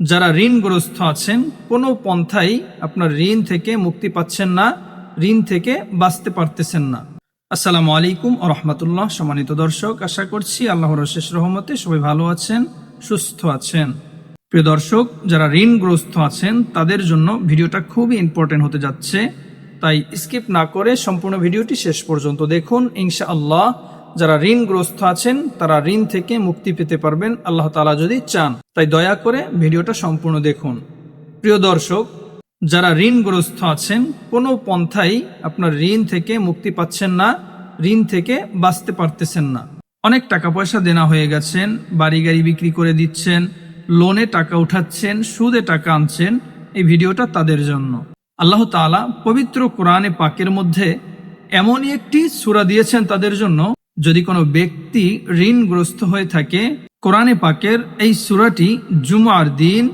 যারা ঋণগ্রস্ত আছেন, কোনো পন্থাই আপনার ঋণ থেকে মুক্তি পাচ্ছেন না, ঋণ থেকে বাঁচতে পারতেছেন না। আসসালামু আলাইকুম রহমতুল্লাহ। সম্মানিত দর্শক, আশা করছি আল্লাহর শেষ রহমতে সবাই ভালো আছেন, সুস্থ আছেন। প্রিয় দর্শক, যারা ঋণগ্রস্ত আছেন, তাদের জন্য ভিডিওটা খুবই ইম্পর্টেন্ট হতে যাচ্ছে। তাই স্কিপ না করে সম্পূর্ণ ভিডিওটি শেষ পর্যন্ত দেখুন। ইনশা আল্লাহ যারা ঋণগ্রস্ত আছেন, তারা ঋণ থেকে মুক্তি পেতে পারবেন, আল্লাহ তালা যদি চান। তাই দয়া করে ভিডিওটা সম্পূর্ণ দেখুন। প্রিয় দর্শক, যারা ঋণগ্রস্ত আছেন, কোনো পন্থাই আপনার ঋণ থেকে মুক্তি পাচ্ছেন না, ঋণ থেকে বাঁচতে পারতেছেন না। অনেক টাকা পয়সা দেনা হয়ে গেছেন বাড়ি গাড়ি বিক্রি করে দিচ্ছেন, লোনে টাকা উঠাচ্ছেন, সুদে টাকা আনছেন, এই ভিডিওটা তাদের জন্য। আল্লাহ তাআলা পবিত্র কোরআনে পাকের মধ্যে এমনই একটি সূরা দিয়েছেন তাদের জন্য যদি কোনো ব্যক্তি ঋণগ্রস্ত হয়ে থাকে, কোরআনে পাকের এই সূরাটি জুমার দিন,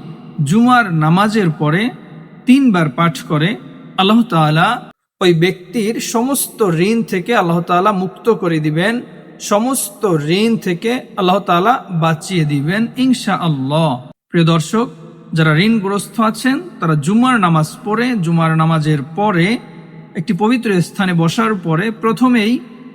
জুমার নামাজের পরে তিনবার পাঠ করে, আল্লাহ তাআলা ওই ব্যক্তির সমস্ত ঋণ থেকে আল্লাহ তাআলা মুক্ত করে দিবেন, সমস্ত ঋণ থেকে আল্লাহ তাআলা বাঁচিয়ে দিবেন ইনশা আল্লাহ প্রিয় দর্শক, যারা ঋণগ্রস্ত আছেন, তারা জুমার নামাজ পড়ে, জুমার নামাজের পরে একটি পবিত্র স্থানে বসার পরে প্রথমেই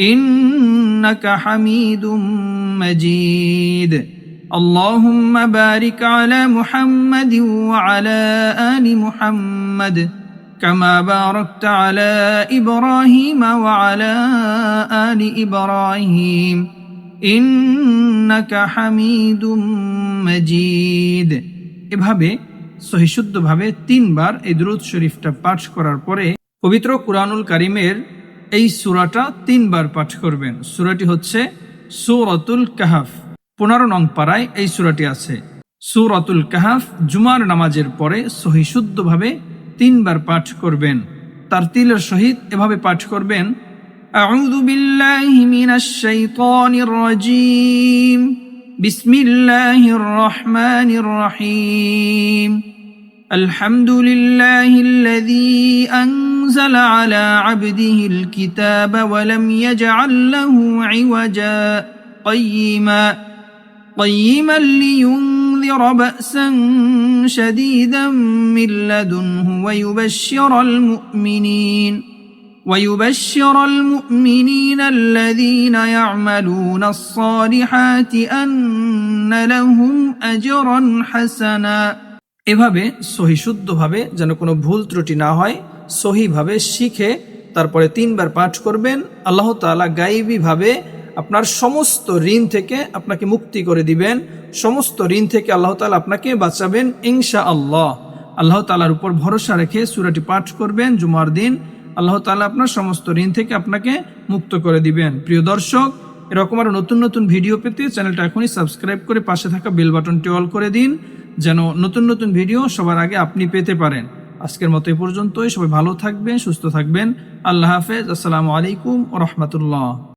إنك حميد مجيد اللهم بارك على محمد وعلى آل محمد كما باركت على إبراهيم وعلى آل إبراهيم إنك حميد مجيد এভাবে সহিশুদ্ধভাবে তিনবার এই দুরুদ শরীফটা পাঠ করার পরে পবিত্র কুরআনুল কারিমের এই সূরাটা তিনবার পাঠ করবেন সূরাটি হচ্ছে সূরাতুল কাহাফ পনেরো নং পাড়ায় এই সূরাটি আছে সূরাতুল কাহাফ জুমার নামাজের পরে সহিশুদ্ধভাবে তিনবার পাঠ করবেন তার তিলের সহিত এভাবে পাঠ করবেন أعوذ بالله من الشيطان الرجيم بسم الله الرحمن الرحيم الحمد لله الذي أنزل على عبده الكتاب ولم يجعل له عوجا قيما قيما لينذر بأسا شديدا من لدنه ويبشر المؤمنين ويبشر المؤمنين الذين يعملون الصالحات أن لهم أجرا حسنا. এভাবে সহিশুদ্ধভাবে যেন কোনো ভুল ত্রুটি না হয়, সহিভাবে শিখে তারপরে তিনবার পাঠ করবেন। আল্লাহ তাআলা গাইবীভাবে আপনার সমস্ত ঋণ থেকে আপনাকে মুক্তি করে দিবেন। সমস্ত ঋণ থেকে আল্লাহ তালা আপনাকে বাঁচাবেন ইনশা আল্লাহ আল্লাহ তালার উপর ভরসা রেখে সুরাটি পাঠ করবেন জুমার দিন। আল্লাহ তালা আপনার সমস্ত ঋণ থেকে আপনাকে মুক্ত করে দিবেন। প্রিয় দর্শক, এরকম আরও নতুন নতুন ভিডিও পেতে চ্যানেলটা এখনই সাবস্ক্রাইব করে পাশে থাকা বেল বাটনটি অল করে দিন। যেন নতুন নতুন ভিডিও সবার আগে আপনি পেতে পারেন। আজকের মতো এই পর্যন্তই। সবাই ভালো থাকবেন, সুস্থ থাকবেন। আল্লাহ হাফেজ। আসসালামু আলাইকুম রহমতুল্লাহ।